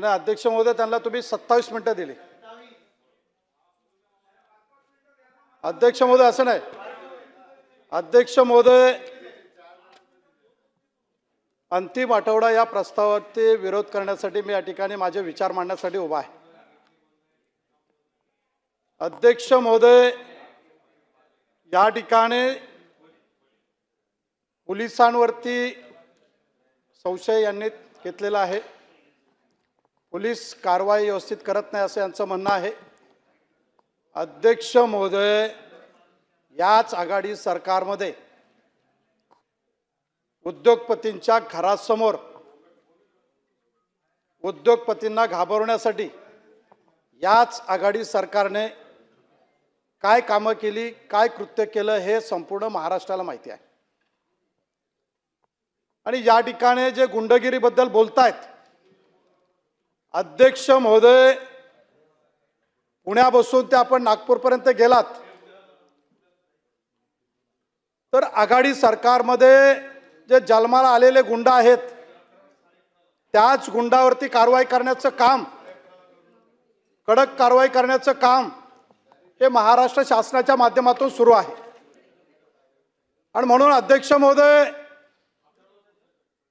नाही नाही, अध्यक्ष महोदय त्यांना तुम्ही सत्तावीस मिनिटं दिली. अध्यक्ष महोदय असं नाही. अध्यक्ष महोदय अंतिम आठवडा या प्रस्तावावरती विरोध करण्यासाठी मी या ठिकाणी माझे विचार मांडण्यासाठी उभा आहे. अध्यक्ष महोदय या ठिकाणी पोलिसांवरती संशय यांनी घेतलेला आहे. पोलीस कारवाई व्यवस्थित करत नाही असं यांचं म्हणणं आहे. अध्यक्ष महोदय याच आघाडी सरकारमध्ये उद्योगपतींच्या घरासमोर उद्योगपतींना घाबरवण्यासाठी याच आघाडी सरकारने काय कामं केली काय कृत्य केलं हे संपूर्ण महाराष्ट्राला माहिती आहे. आणि या ठिकाणी जे गुंडगिरीबद्दल बोलतायत अध्यक्ष महोदय पुण्यापासून ते आपण नागपूरपर्यंत गेलात. तर आघाडी सरकारमध्ये जे जन्माला आलेले गुंड आहेत त्याच गुंडावरती कारवाई करण्याचं काम कडक कारवाई करण्याचं काम हे महाराष्ट्र शासनाच्या माध्यमातून सुरू आहे. आणि म्हणून अध्यक्ष महोदय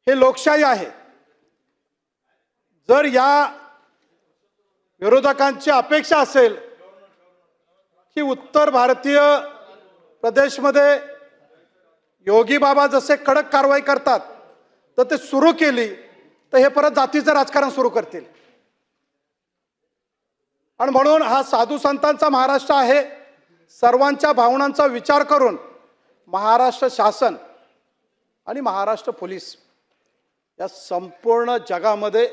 हे लोकशाही आहे. जर या विरोधकांची अपेक्षा असेल की उत्तर भारतीय प्रदेशमध्ये योगी बाबा जसे कडक कारवाई करतात तर ते सुरू केली तर हे परत जातीचं राजकारण सुरू करतील. आणि म्हणून हा साधू संतांचा महाराष्ट्र आहे सर्वांच्या भावनांचा विचार करून महाराष्ट्र शासन आणि महाराष्ट्र पोलीस या संपूर्ण जगामध्ये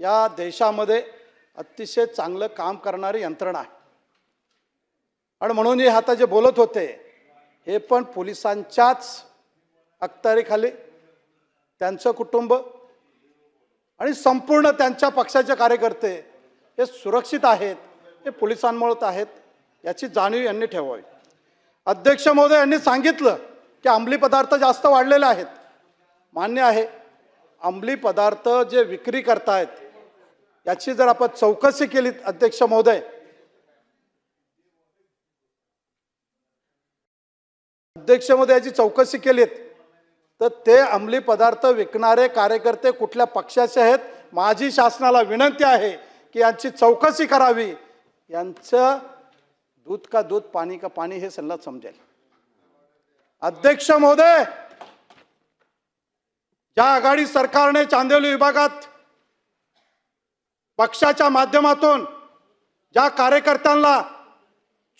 या देशामध्ये अतिशय चांगलं काम करणारी यंत्रणा आहे. आणि म्हणून हे आता जे बोलत होते हे पण पोलिसांच्याच अखत्यारीखाली त्यांचं कुटुंब आणि संपूर्ण त्यांच्या पक्षाचे कार्यकर्ते हे सुरक्षित आहेत हे पोलिसांमुळेच आहेत याची जाणीव यांनी ठेवावी. अध्यक्ष महोदय यांनी सांगितलं की अंमली पदार्थ जास्त वाढलेले आहेत. मान्य आहे अंमली पदार्थ जे विक्री करतायत याची जर आपण चौकशी केली अध्यक्ष महोदय. अध्यक्ष महोदय याची चौकशी केलीत तर ते अंमली पदार्थ विकणारे कार्यकर्ते कुठल्या पक्षाचे आहेत माझी शासनाला विनंती आहे की यांची चौकशी करावी. यांचं दूध का दूध पाणी का पाणी हे सल्ला समजेल. अध्यक्ष महोदय ज्या आघाडी सरकारने चांदिवली विभागात पक्षाच्या माध्यमातून ज्या कार्यकर्त्यांना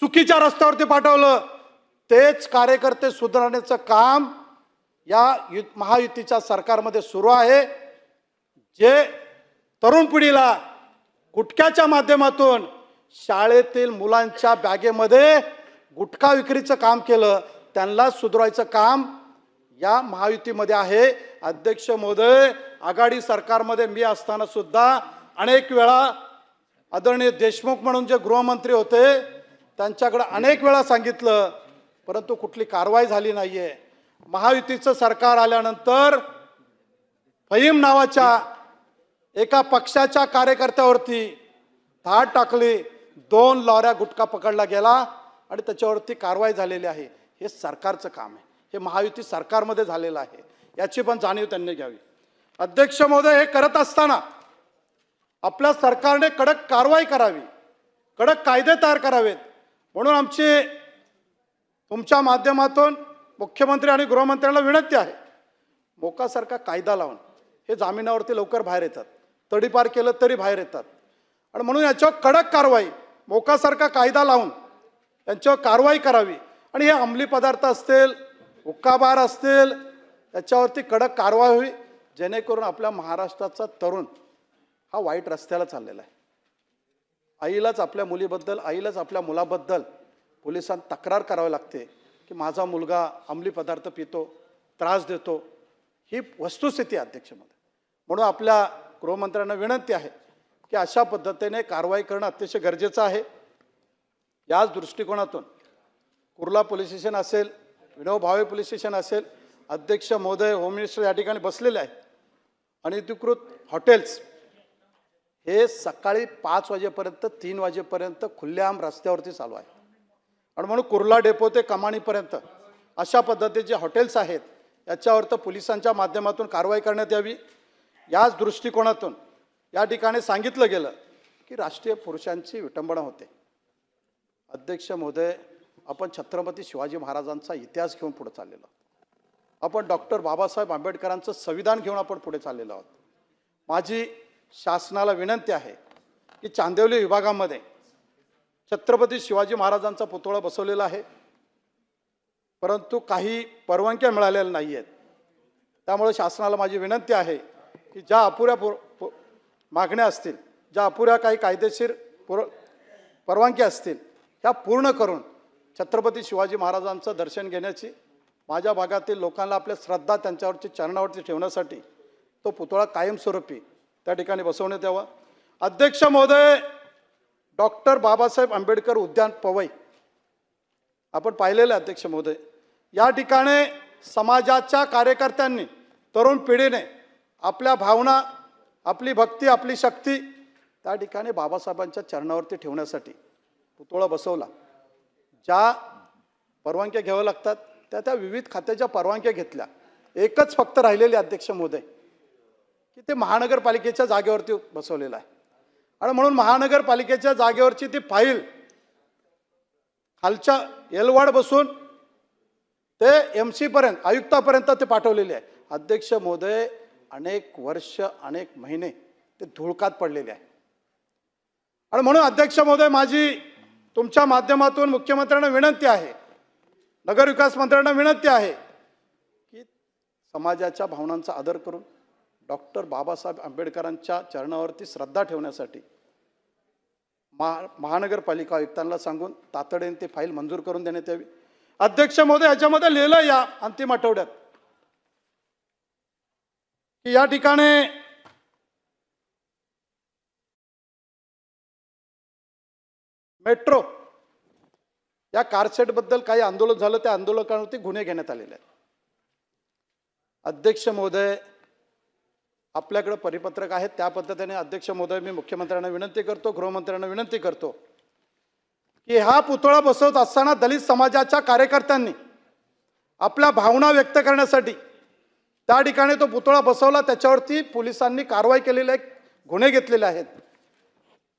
चुकीच्या रस्त्यावरती पाठवलं तेच कार्यकर्ते सुधारण्याचं काम या यु महायुतीच्या सरकारमध्ये सुरू आहे. जे तरुण पिढीला गुटख्याच्या माध्यमातून शाळेतील मुलांच्या बॅगेमध्ये गुटखा विक्रीचं काम केलं त्यांना सुधारायचं काम या महायुतीमध्ये आहे. अध्यक्ष महोदय आघाडी सरकारमध्ये मी असताना सुद्धा अनेक वेळा आदरणीय देशमुख म्हणून जे गृहमंत्री होते त्यांच्याकडे अनेक वेळा सांगितलं परंतु कुठली कारवाई झाली नाही आहे महायुतीचं सरकार आल्यानंतर फहीम नावाच्या एका पक्षाच्या कार्यकर्त्यावरती धाड टाकली दोन लॉऱ्या गुटखा पकडला गेला आणि त्याच्यावरती कारवाई झालेली आहे. हे सरकारचं काम आहे. हे महायुती सरकारमध्ये झालेलं आहे. याची पण जाणीव त्यांनी घ्यावी. अध्यक्ष महोदय हे करत असताना आपल्या सरकारने कडक कारवाई करावी कडक कायदे तयार करावेत. म्हणून आमची तुमच्या माध्यमातून मुख्यमंत्री आणि गृहमंत्र्यांना विनंती आहे मोकासारखा कायदा लावून. हे जामिनावरती लवकर बाहेर येतात. तडीपार केलं तरी बाहेर येतात. आणि म्हणून याच्यावर कडक कारवाई मोकासारखा कायदा लावून यांच्यावर कारवाई करावी. आणि हे अंमली पदार्थ असतील हुक्काबार असतील याच्यावरती कडक कारवाई होईल जेणेकरून आपल्या महाराष्ट्राचा तरुण हा वाईट रस्त्याला चाललेला आहे. आईलाच आपल्या मुलीबद्दल आईलाच आपल्या मुलाबद्दल पोलिसांत तक्रार करावी लागते की माझा मुलगा अंमली पदार्थ पितो त्रास देतो. ही वस्तुस्थिती आहे अध्यक्षमध्ये. म्हणून आपल्या गृहमंत्र्यांना विनंती आहे की अशा पद्धतीने कारवाई करणं अतिशय गरजेचं आहे. याच दृष्टिकोनातून कुर्ला पोलीस स्टेशन असेल विनोब भावे पोलीस स्टेशन असेल अध्यक्ष महोदय होम मिनिस्टर या ठिकाणी बसलेले आहे अनधिकृत हॉटेल्स हे सकाळी पाच वाजेपर्यंत तीन वाजेपर्यंत खुल्लेआम रस्त्यावरती चालू आहे. आणि म्हणून कुर्ला डेपो ते कमानीपर्यंत अशा पद्धतीचे हॉटेल्स आहेत याच्यावर तर पोलिसांच्या माध्यमातून कारवाई करण्यात यावी. याच दृष्टिकोनातून या ठिकाणी सांगितलं गेलं की राष्ट्रीय पुरुषांची विटंबना होते. अध्यक्ष महोदय आपण छत्रपती शिवाजी महाराजांचा इतिहास घेऊन पुढे चाललेलो आहोत. आपण डॉक्टर बाबासाहेब आंबेडकरांचं संविधान घेऊन आपण पुढे चाललेलो आहोत. माझी शासनाला विनंती आहे की चांदिवली विभागामध्ये छत्रपती शिवाजी महाराजांचा पुतळा बसवलेला आहे. परंतु काही परवानग्या मिळालेल्या नाही आहेत त्यामुळे शासनाला माझी विनंती आहे की ज्या अपुऱ्या पुर पु- मागण्या असतील ज्या अपुऱ्या काही कायदेशीर पुर परवानगी असतील त्या पूर्ण करून छत्रपती शिवाजी महाराजांचं दर्शन घेण्याची माझ्या भागातील लोकांना आपल्या श्रद्धा त्यांच्यावरची चरणावरती ठेवण्यासाठी तो पुतळा कायमस्वरूपी त्या ठिकाणी बसवण्यात यावा. अध्यक्ष महोदय डॉक्टर बाबासाहेब आंबेडकर उद्यान पवई. आपण पाहिलेलं आहे अध्यक्ष महोदय. या ठिकाणी समाजाच्या कार्यकर्त्यांनी तरुण पिढीने आपल्या भावना आपली भक्ती आपली शक्ती त्या ठिकाणी बाबासाहेबांच्या चरणावरती ठेवण्यासाठी पुतळा बसवला. ज्या परवानग्या घ्याव्या लागतात त्या त्या विविध खात्याच्या परवानग्या घेतल्या. एकच फक्त राहिलेली अध्यक्ष महोदय. की ते महानगरपालिकेच्या जागेवरती बसवलेलं आहे. आणि म्हणून महानगरपालिकेच्या जागेवरची ती फाईल खालच्या एलवाड बसून ते एम सीपर्यंत आयुक्तापर्यंत ते पाठवलेले आहे. अध्यक्ष महोदय अनेक वर्ष अनेक महिने ते धुळकात पडलेले आहे. आणि म्हणून अध्यक्ष महोदय माझी तुमच्या माध्यमातून मुख्यमंत्र्यांना विनंती आहे नगरविकास मंत्र्यांना विनंती आहे की समाजाच्या भावनांचा आदर करून डॉक्टर बाबासाहेब आंबेडकरांच्या चरणावरती श्रद्धा ठेवण्यासाठी महा महानगरपालिका आयुक्तांना सांगून तातडीने ती फाईल मंजूर करून देण्यात यावी. अध्यक्ष महोदय याच्यामध्ये लिहिलं या अंतिम आठवड्यात. की या ठिकाणी मेट्रो या कारसेटबद्दल काही आंदोलन झालं त्या आंदोलकांवरती गुन्हे घेण्यात आलेले आहेत. अध्यक्ष महोदय आपल्याकडं परिपत्रक आहेत त्या पद्धतीने अध्यक्ष महोदय मी मुख्यमंत्र्यांना विनंती करतो गृहमंत्र्यांना विनंती करतो की हा पुतळा बसवत असताना दलित समाजाच्या कार्यकर्त्यांनी आपल्या भावना व्यक्त करण्यासाठी त्या ठिकाणी तो पुतळा बसवला. त्याच्यावरती पोलिसांनी कारवाई केलेली आहे गुन्हे घेतलेले आहेत.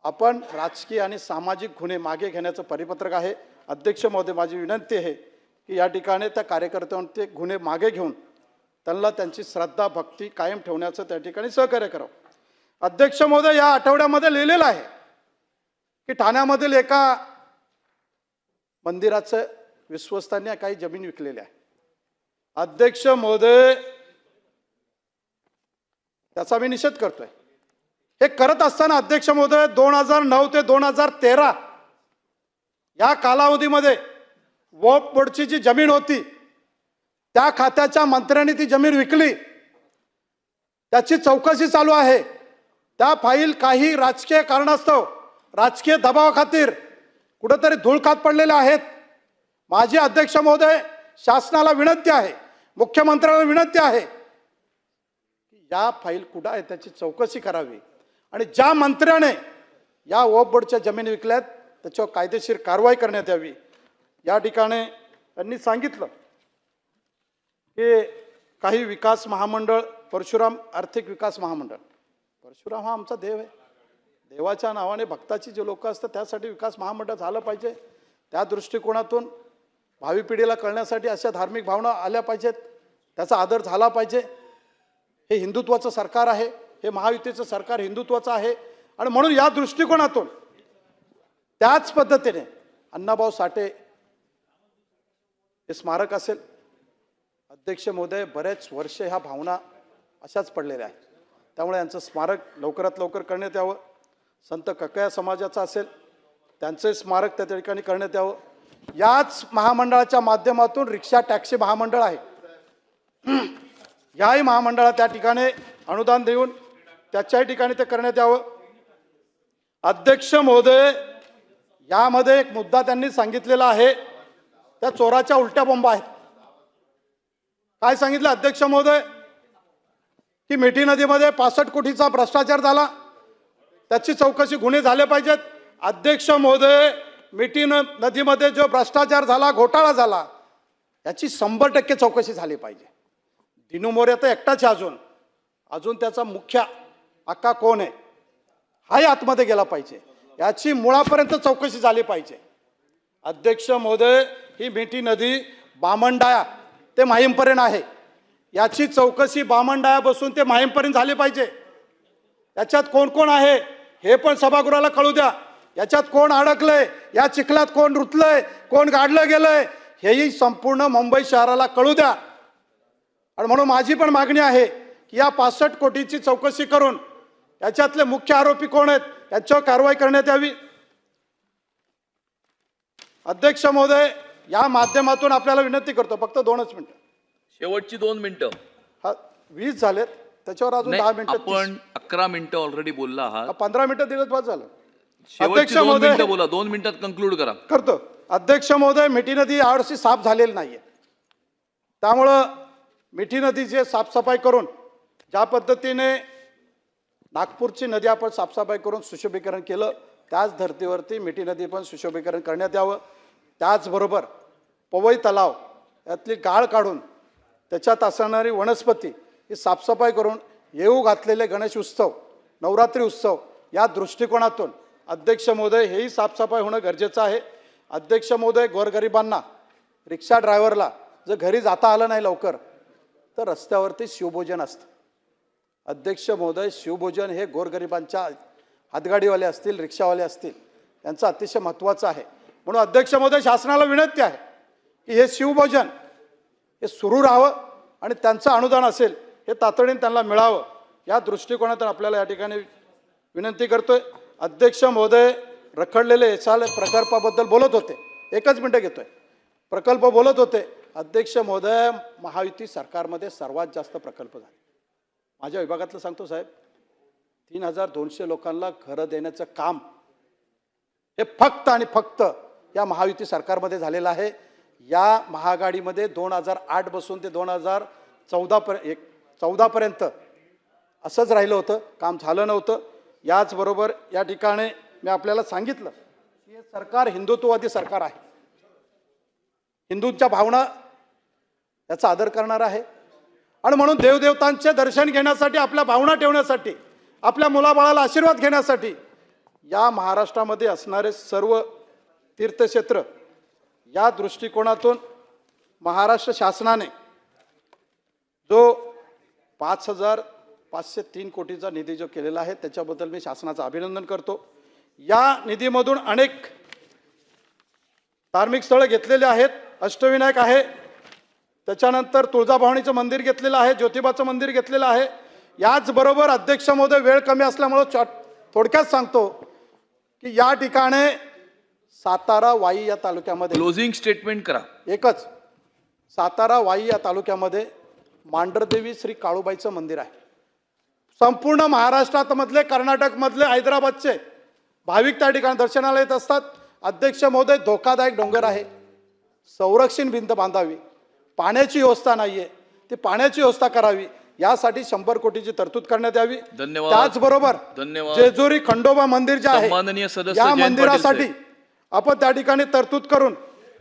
आपण राजकीय आणि सामाजिक गुन्हे मागे घेण्याचं परिपत्रक आहे. अध्यक्ष महोदय माझी विनंती आहे की या ठिकाणी त्या कार्यकर्त्यांवरती गुन्हे मागे घेऊन त्यांना त्यांची श्रद्धा भक्ती कायम ठेवण्याचं त्या ठिकाणी सहकार्य करावं. अध्यक्ष महोदय या आठवड्यामध्ये लिहिलेलं आहे की ठाण्यामधील एका मंदिराचं विश्वस्तांनी काही जमीन विकलेली आहे. अध्यक्ष महोदय त्याचा मी निषेध करतोय. हे करत असताना अध्यक्ष महोदय दोन हजार नऊ ते दोन हजार तेरा या कालावधीमध्ये वॉक बोर्डची जी जमीन होती त्या खात्याच्या मंत्र्यांनी ती जमीन विकली. त्याची चौकशी चालू आहे. त्या फाईल काही राजकीय कारणास्तव राजकीय दबावाखातीर कुठंतरी धूळखात पडलेल्या आहेत. माजी अध्यक्ष महोदय शासनाला विनंती आहे मुख्यमंत्र्याला विनंती आहे की या फाईल कुठं आहे त्याची चौकशी करावी. आणि ज्या मंत्र्याने या वॉक बोर्डच्या विकल्यात त्याच्यावर कायदेशीर कारवाई करण्यात यावी. या ठिकाणी त्यांनी सांगितलं. हे काही विकास महामंडळ परशुराम आर्थिक विकास महामंडळ. परशुराम हा आमचा देव आहे. देवाच्या नावाने भक्ताची जे लोक असतात त्यासाठी विकास महामंडळ झालं पाहिजे. त्या दृष्टिकोनातून भावी पिढीला कळण्यासाठी अशा धार्मिक भावना आल्या पाहिजेत. त्याचा आदर झाला पाहिजे. हे हिंदुत्वाचं सरकार आहे. हे महायुतीचं सरकार हिंदुत्वाचं आहे. आणि म्हणून या दृष्टिकोनातून त्याच पद्धतीने अण्णाभाऊ साठे हे स्मारक असेल. अध्यक्ष महोदय बरेच वर्ष ह्या भावना अशाच पडलेल्या आहेत. त्यामुळे यांचं स्मारक लवकरात लवकर करण्यात यावं. संत ककया समाजाचं असेल त्यांचं स्मारक त्या ठिकाणी करण्यात यावं. याच महामंडळाच्या माध्यमातून रिक्षा टॅक्सी महामंडळ आहे. याही महामंडळात त्या ठिकाणी अनुदान देऊन त्याच्याही ठिकाणी ते करण्यात यावं. अध्यक्ष महोदय यामध्ये एक मुद्दा त्यांनी सांगितलेला आहे. त्या चोराच्या उलट्या बोंबा आहेत. काय सांगितलं अध्यक्ष महोदय? की मिठी नदीमध्ये पासष्ट कोटीचा भ्रष्टाचार झाला. त्याची चौकशी गुन्हे झाले पाहिजेत. अध्यक्ष महोदय मिठी न- नदीमध्ये जो भ्रष्टाचार झाला घोटाळा झाला याची शंभर टक्के चौकशी झाली पाहिजे. दिनू मोरे तर एकटाच आहे अजून. अजून त्याचा मुख्य अक्का कोण आहे? हाही आतमध्ये गेला पाहिजे. याची मुळापर्यंत चौकशी झाली पाहिजे. अध्यक्ष महोदय ही मिठी नदी बामणडाया ते माहीमपर्यंत आहे. याची चौकशी बामणडाया बसून ते माहीमपर्यंत झाली पाहिजे. याच्यात कोण कोण आहे हे पण सभागृहाला कळू द्या. याच्यात कोण अडकलंय या चिखलात कोण रुतलंय कोण गाडलं गेलंय हेही संपूर्ण मुंबई शहराला कळू द्या. आणि म्हणून माझी पण मागणी आहे की या पासष्ट कोटीची चौकशी करून याच्यातले मुख्य आरोपी कोण आहेत याच्यावर कारवाई करण्यात यावी. अध्यक्ष महोदय या माध्यमातून आपल्याला विनंती करतो फक्त दोनच मिनिटं. शेवटची दोन मिनिटं. हा वीस झालेत त्याच्यावर अजून नाही दहा मिनिटं आपण अकरा मिनिटं ऑलरेडी बोलला आहात. पंधरा मिनिटं दिलं बस झालं. शेवटची अध्यक्ष दोन महोदय- मिनिटं बोला दोन मिनिटात कन्क्लूड करा. करतो. अध्यक्ष महोदय मिठी नदी यावर्षी साफ झालेली नाहीये. त्यामुळं मिठी नदीची साफसफाई करून ज्या पद्धतीने नागपूरची नदी आपण साफसफाई करून सुशोभीकरण केलं त्याच धर्तीवरती मिठी नदी पण सुशोभीकरण करण्यात यावं. त्याचबरोबर पवई तलाव यातली गाळ काढून त्याच्यात असणारी वनस्पती ही साफसफाई करून येऊ घातलेले गणेश उत्सव नवरात्री उत्सव या दृष्टिकोनातून अध्यक्ष महोदय हेही साफसफाई होणं गरजेचं आहे. अध्यक्ष महोदय गोरगरिबांना रिक्षा ड्रायव्हरला जर घरी जाता आलं नाही लवकर तर रस्त्यावरती शिवभोजन असतं. अध्यक्ष महोदय शिवभोजन हे गोरगरिबांच्या हातगाडीवाले असतील रिक्षावाले असतील यांचं अतिशय महत्त्वाचं आहे. म्हणून अध्यक्ष महोदय शासनाला विनंती आहे की हे शिवभोजन हे सुरू राहावं आणि त्यांचं अनुदान असेल हे तातडीने त्यांना मिळावं या दृष्टिकोनातून आपल्याला या ठिकाणी विनंती करतोय. अध्यक्ष महोदय रखडलेले एसाल प्रकल्पाबद्दल बोलत होते. एकच मिनटं घेतोय. प्रकल्प बोलत होते. अध्यक्ष महोदय महायुती सरकारमध्ये सर्वात जास्त प्रकल्प झाले. माझ्या विभागातलं सांगतो साहेब तीन हजार दोनशे लोकांना घरं देण्याचं काम हे फक्त आणि फक्त या महायुती सरकारमध्ये झालेला आहे. या महागाडीमध्ये दोन हजार आठ बसून ते दोन हजार चौदापर्यंत एक चौदापर्यंत असंच राहिलं होतं. काम झालं नव्हतं. याचबरोबर या ठिकाणी मी आपल्याला सांगितलं की हे सरकार हिंदुत्ववादी सरकार आहे. हिंदूंच्या भावना याचा आदर करणार आहे. आणि म्हणून देवदेवतांचे दर्शन घेण्यासाठी आपल्या भावना ठेवण्यासाठी आपल्या मुलाबाळाला आशीर्वाद घेण्यासाठी या महाराष्ट्रामध्ये असणारे सर्व तीर्थक्षेत्र. या दृष्टिकोनातून महाराष्ट्र शासनाने जो पाच हजार पाचशे तीन कोटीचा निधी जो केलेला आहे त्याच्याबद्दल मी शासनाचं अभिनंदन करतो. या निधीमधून अनेक धार्मिक स्थळं घेतलेले आहेत. अष्टविनायक आहे. त्याच्यानंतर तुळजाभवानीचं मंदिर घेतलेलं आहे. ज्योतिबाचं मंदिर घेतलेलं आहे. याचबरोबर अध्यक्ष महोदय वेळ कमी असल्यामुळं चॉट थोडक्यात सांगतो की या ठिकाणी सातारा वाई या तालुक्यामध्ये. क्लोजिंग स्टेटमेंट करा. एकच सातारा वाई या तालुक्यामध्ये मांढरदेवी श्री काळूबाईचं मंदिर आहे. संपूर्ण महाराष्ट्रामधले कर्नाटकमधले हैदराबादचे भाविक त्या ठिकाणी दर्शनाला येत असतात. अध्यक्ष महोदय धोकादायक डोंगर आहे. संरक्षण भिंत बांधावी. पाण्याची व्यवस्था नाही आहे ती पाण्याची व्यवस्था करावी. यासाठी शंभर कोटीची तरतूद करण्यात यावी. धन्यवाद. त्याचबरोबर धन्यवाद. जेजुरी खंडोबा मंदिर जे आहे या मंदिरासाठी. आपण त्या ठिकाणी तरतूद करून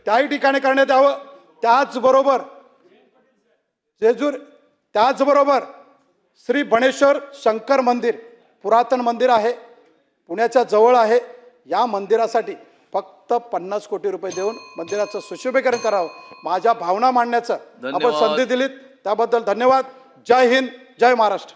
त्याही ठिकाणी करण्यात यावं. त्याचबरोबर जेजूर त्याचबरोबर श्री बणेश्वर शंकर मंदिर पुरातन मंदिर आहे पुण्याच्या जवळ आहे. या मंदिरासाठी फक्त पन्नास कोटी रुपये देऊन मंदिराचं सुशोभीकरण करावं. माझ्या भावना मांडण्याचं आपण. संधी दिलीत. त्याबद्दल धन्यवाद. जय हिंद जय महाराष्ट्र.